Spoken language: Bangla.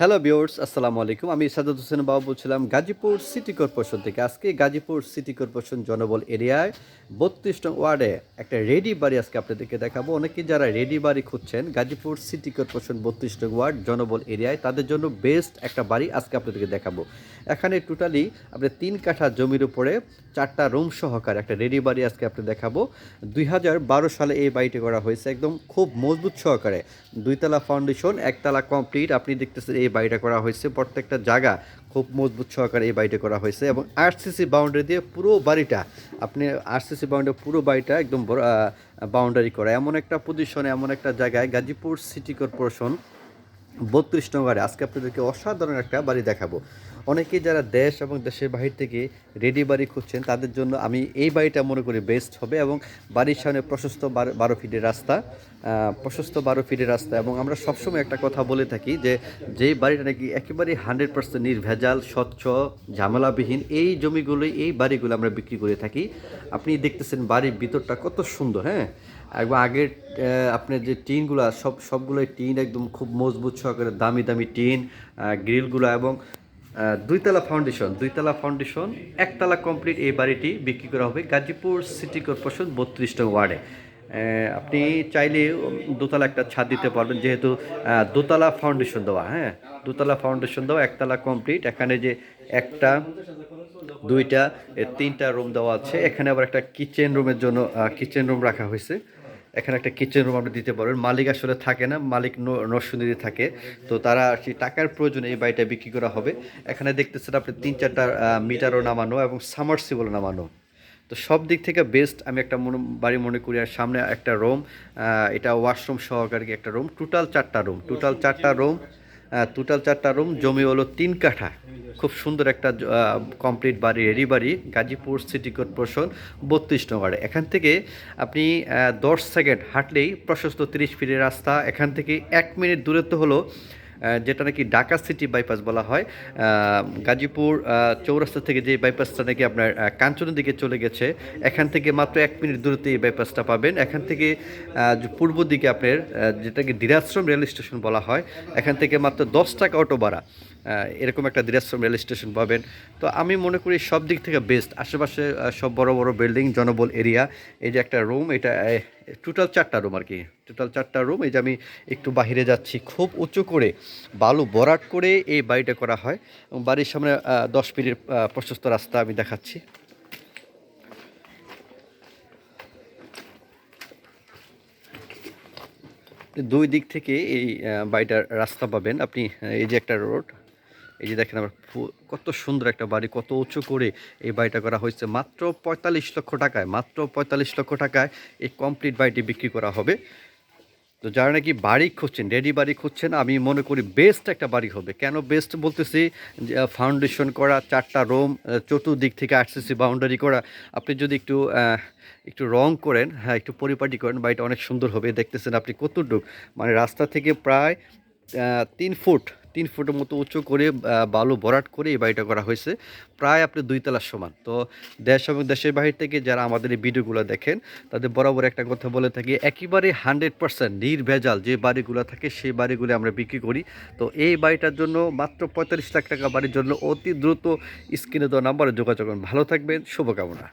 হ্যালো বিওর্স আসসালামু আলাইকুম আমি সাদাত হোসেন বাবু বলছিলাম গাজীপুর সিটি কর্পোরেশন থেকে। আজকে গাজীপুর সিটি কর্পোরেশন জনবল এরিয়ায় বত্রিশ নং ওয়ার্ডে একটা রেডি বাড়ি আজকে আপনাদেরকে দেখাবো। অনেকে যারা রেডি বাড়ি খুঁজছেন, গাজীপুর সিটি কর্পোরেশন বত্রিশ নং ওয়ার্ড জনবল এরিয়ায়, তাদের জন্য বেস্ট একটা বাড়ি আজকে আপনাদেরকে দেখাবো। এখানে টোটালি আপনি তিন কাঠা জমির উপরে চারটা রুম সহকারে একটা রেডি বাড়ি আজকে আপনি দেখাবো। দুই হাজার বারো সালে এই বাড়িটি করা হয়েছে, একদম খুব মজবুত সহকারে। দুইতলা ফাউন্ডেশন, একতলা কমপ্লিট। আপনি দেখতেছেন এই বাড়িটা করা হয়েছে। প্রত্যেকটা জায়গা খুব মজবুত সহকারে এই বাড়িটা করা হয়েছে এবং আরসিসি বাউন্ডারি দিয়ে পুরো বাড়িটা, আপনি আরসিসি বাউন্ডারি পুরো বাড়িটা একদম বাউন্ডারি করা। এমন একটা পজিশনে এমন একটা জায়গায় গাজীপুর সিটি কর্পোরেশন বত্রিশ নম্বরে আজকে আপনাদেরকে অসাধারণ একটা বাড়ি দেখাবো। অনেকেই যারা দেশ এবং দেশের বাহির থেকে রেডি বাড়ি খুঁজছেন, তাদের জন্য আমি এই বাড়িটা মনে করি বেস্ট হবে এবং বাড়ির সামনে প্রশস্ত বারো ফিটের রাস্তা প্রশস্ত বারো ফিটের রাস্তা এবং আমরা সবসময় একটা কথা বলে থাকি যে, যেই বাড়িটা নাকি একেবারে হান্ড্রেড পার্সেন্ট নির্ভেজাল, স্বচ্ছ, ঝামেলাবিহীন, এই জমিগুলোই, এই বাড়িগুলো আমরা বিক্রি করে থাকি। আপনি দেখতেছেন বাড়ির ভিতরটা কত সুন্দর হ্যাঁ? একবার আগের আপনার যে টিনগুলো, সব, সবগুলোই টিন একদম খুব মজবুত সহকারে, দামি দামি টিন গ্রিলগুলো এবং দুইতলা ফাউন্ডেশন দুইতলা ফাউন্ডেশন একতলা কমপ্লিট এই বাড়িটি বিক্রি করা হবে গাজীপুর সিটি কর্পোরেশন বত্রিশ নং ওয়ার্ডে আপনি চাইলে দোতলা একটা ছাদ দিতে পারবেন, যেহেতু দোতলা ফাউন্ডেশন দেওয়া হ্যাঁ? দোতলা ফাউন্ডেশন দেওয়া, একতলা কমপ্লিট এখানে যে একটা, দুইটা তিনটা রুম দেওয়া আছে, এখানে আবার একটা কিচেন রুমের জন্য কিচেন রুম রাখা হয়েছে। এখানে একটা কিচেন রুম আপনি দিতে পারবেন মালিক আসলে থাকে না, মালিক নসুন্দরি থাকে। তো তারা সেই টাকার প্রয়োজনে এই বাড়িটা বিক্রি করা হবে। এখানে দেখতেছেন আপনি তিন চারটা মিটারও নামানো এবং সামারসিবল নামানো। তো সব দিক থেকে বেস্ট আমি একটা মনে, বাড়ি মনে করি, আর সামনে একটা রুম এটা ওয়াশরুম সহকারী একটা রুম টোটাল চারটা রুম টোটাল চারটা রুম টোটাল চারটা রুম জমি হলো তিন কাঠা। খুব সুন্দর একটা কমপ্লিট বাড়ি রেডি বাড়ি, গাজীপুর সিটি কর্পোরেশন বত্রিশ নম্বরে এখান থেকে আপনি দশ সেকেন্ড হাঁটলেই প্রশস্ত তিরিশ ফিটের রাস্তা। এখান থেকে এক মিনিট দূরত্ব হলো যেটা নাকি ঢাকা সিটি বাইপাস বলা হয় গাজীপুর চৌরাস্তা থেকে যে বাইপাসটা নাকি আপনার কাঞ্চনের দিকে চলে গেছে, এখান থেকে মাত্র এক মিনিট দূরত্বে এই বাইপাসটা পাবেন। এখান থেকে পূর্ব দিকে আপনার যেটাকে দিরাশ্রম রেল স্টেশন বলা হয়, এখান থেকে মাত্র দশ টাকা অটো ভাড়া এরকম একটা দিরাশ্রম রেল স্টেশন পাবেন। তো আমি মনে করি সব দিক থেকে বেস্ট আশেপাশে সব বড় বড় বিল্ডিং জনবল এরিয়া এই যে একটা রুম এটা টোটাল চারটা রুম আর কি। টোটাল চারটা রুম এই যে আমি একটু বাইরে যাচ্ছি, খুব উঁচু করে বালু ভরাট করে এই বাড়িটা করা হয়। এবং বাড়ির সামনে দশ মিনিট প্রশস্ত রাস্তা আমি দেখাচ্ছি। দুই দিক থেকে এই বাড়িটার রাস্তা পাবেন। আপনি এই যে একটা রোড এই যে দেখেন আবার ফু- কত সুন্দর একটা বাড়ি, কত উঁচু করে এই বাড়িটা করা হয়েছে। মাত্র পঁয়তাল্লিশ লক্ষ টাকায়, মাত্র পঁয়তাল্লিশ লক্ষ টাকায় এই কমপ্লিট বাড়িটি বিক্রি করা হবে। তো যারা নাকি বাড়ি খুঁজছেন রেডি বাড়ি খুঁজছেন, আমি মনে করি বেস্ট একটা বাড়ি হবে। কেন বেস্ট বলতেছি? ফাউন্ডেশন করা, চারটা রুম চতুর্দিক থেকে আরসিসি বাউন্ডারি করা। আপনি যদি একটু একটু রং করেন হ্যাঁ একটু পরিপাটি করেন, বাড়িটা অনেক সুন্দর হবে। দেখতেছেন আপনি কতটুক? মানে রাস্তা থেকে প্রায় তিন ফুট তিন ফুটের মতো উঁচু করে বালু ভরাট করে এই বাড়িটা করা হয়েছে। প্রায় আপনি দুই তলার সমান। তো দেশ এবং দেশের বাহির থেকে যারা আমাদের এই ভিডিওগুলো দেখেন, তাদের বরাবর একটা কথা বলে থাকি, একেবারে হান্ড্রেড পার্সেন্ট নির্ভেজাল যে বাড়িগুলো থাকে, সেই বাড়িগুলো আমরা বিক্রি করি। তো এই বাড়িটার জন্য মাত্র পঁয়তাল্লিশ লাখ টাকা বাড়ির জন্য অতি দ্রুত স্ক্রিনে দেওয়া নাম্বারে যোগাযোগ ভালো থাকবেন, শুভকামনা।